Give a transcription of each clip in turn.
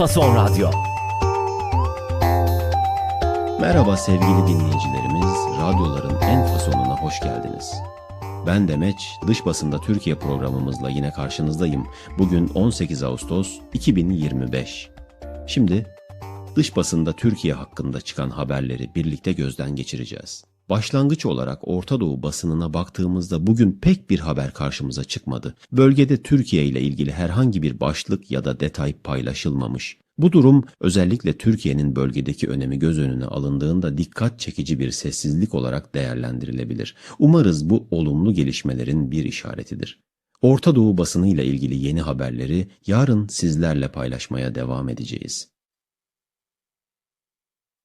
Fason Radyo. Merhaba sevgili dinleyicilerimiz, radyoların en fasonuna hoş geldiniz. Ben Demeç, dış basında Türkiye programımızla yine karşınızdayım. Bugün 18 Ağustos 2025. Şimdi dış basında Türkiye hakkında çıkan haberleri birlikte gözden geçireceğiz. Başlangıç olarak Orta Doğu basınına baktığımızda bugün pek bir haber karşımıza çıkmadı. Bölgede Türkiye ile ilgili herhangi bir başlık ya da detay paylaşılmamış. Bu durum özellikle Türkiye'nin bölgedeki önemi göz önüne alındığında dikkat çekici bir sessizlik olarak değerlendirilebilir. Umarız bu olumlu gelişmelerin bir işaretidir. Orta Doğu basını ile ilgili yeni haberleri yarın sizlerle paylaşmaya devam edeceğiz.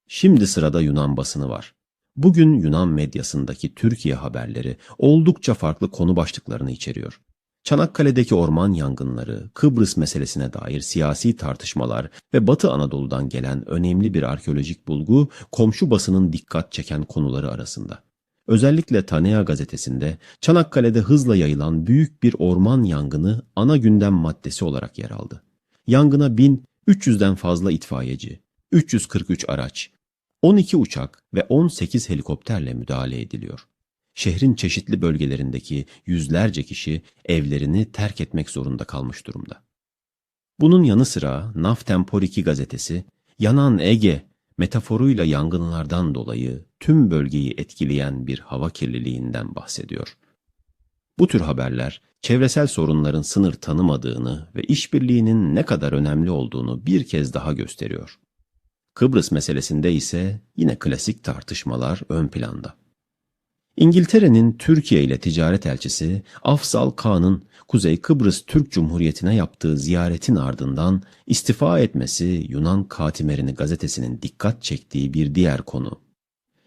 Şimdi sırada Yunan basını var. Bugün Yunan medyasındaki Türkiye haberleri oldukça farklı konu başlıklarını içeriyor. Çanakkale'deki orman yangınları, Kıbrıs meselesine dair siyasi tartışmalar ve Batı Anadolu'dan gelen önemli bir arkeolojik bulgu komşu basının dikkat çeken konuları arasında. Özellikle Tanea gazetesinde Çanakkale'de hızla yayılan büyük bir orman yangını ana gündem maddesi olarak yer aldı. Yangına 1300'den fazla itfaiyeci, 343 araç, 12 uçak ve 18 helikopterle müdahale ediliyor. Şehrin çeşitli bölgelerindeki yüzlerce kişi evlerini terk etmek zorunda kalmış durumda. Bunun yanı sıra Naftempor 2 gazetesi, yanan Ege metaforuyla yangınlardan dolayı tüm bölgeyi etkileyen bir hava kirliliğinden bahsediyor. Bu tür haberler çevresel sorunların sınır tanımadığını ve işbirliğinin ne kadar önemli olduğunu bir kez daha gösteriyor. Kıbrıs meselesinde ise yine klasik tartışmalar ön planda. İngiltere'nin Türkiye ile ticaret elçisi Afzal Kağan'ın Kuzey Kıbrıs Türk Cumhuriyeti'ne yaptığı ziyaretin ardından istifa etmesi Yunan Katimerini gazetesinin dikkat çektiği bir diğer konu.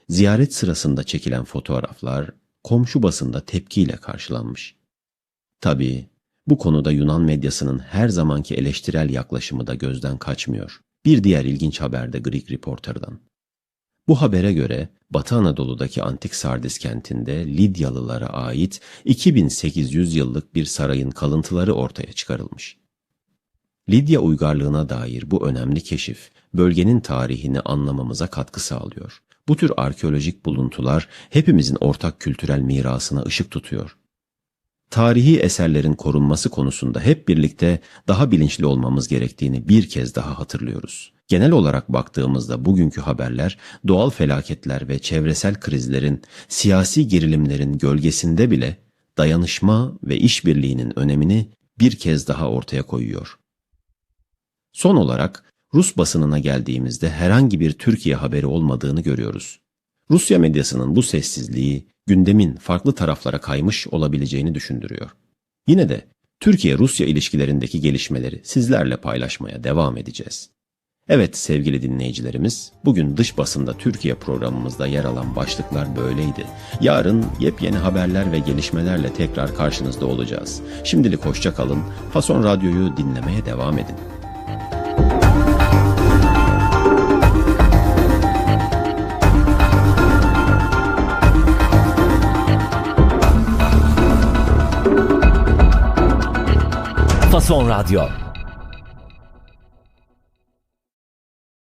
Ziyaret sırasında çekilen fotoğraflar komşu basında tepkiyle karşılanmış. Tabii bu konuda Yunan medyasının her zamanki eleştirel yaklaşımı da gözden kaçmıyor. Bir diğer ilginç haber de Greek Reporter'dan. Bu habere göre Batı Anadolu'daki antik Sardis kentinde Lidyalılara ait 2800 yıllık bir sarayın kalıntıları ortaya çıkarılmış. Lidya uygarlığına dair bu önemli keşif bölgenin tarihini anlamamıza katkı sağlıyor. Bu tür arkeolojik buluntular hepimizin ortak kültürel mirasına ışık tutuyor. Tarihi eserlerin korunması konusunda hep birlikte daha bilinçli olmamız gerektiğini bir kez daha hatırlıyoruz. Genel olarak baktığımızda bugünkü haberler doğal felaketler ve çevresel krizlerin, siyasi gerilimlerin gölgesinde bile dayanışma ve işbirliğinin önemini bir kez daha ortaya koyuyor. Son olarak Rus basınına geldiğimizde herhangi bir Türkiye haberi olmadığını görüyoruz. Rusya medyasının bu sessizliği gündemin farklı taraflara kaymış olabileceğini düşündürüyor. Yine de Türkiye-Rusya ilişkilerindeki gelişmeleri sizlerle paylaşmaya devam edeceğiz. Evet sevgili dinleyicilerimiz, bugün dış basında Türkiye programımızda yer alan başlıklar böyleydi. Yarın yepyeni haberler ve gelişmelerle tekrar karşınızda olacağız. Şimdilik hoşça kalın, Fason Radyo'yu dinlemeye devam edin. Fason Radyo.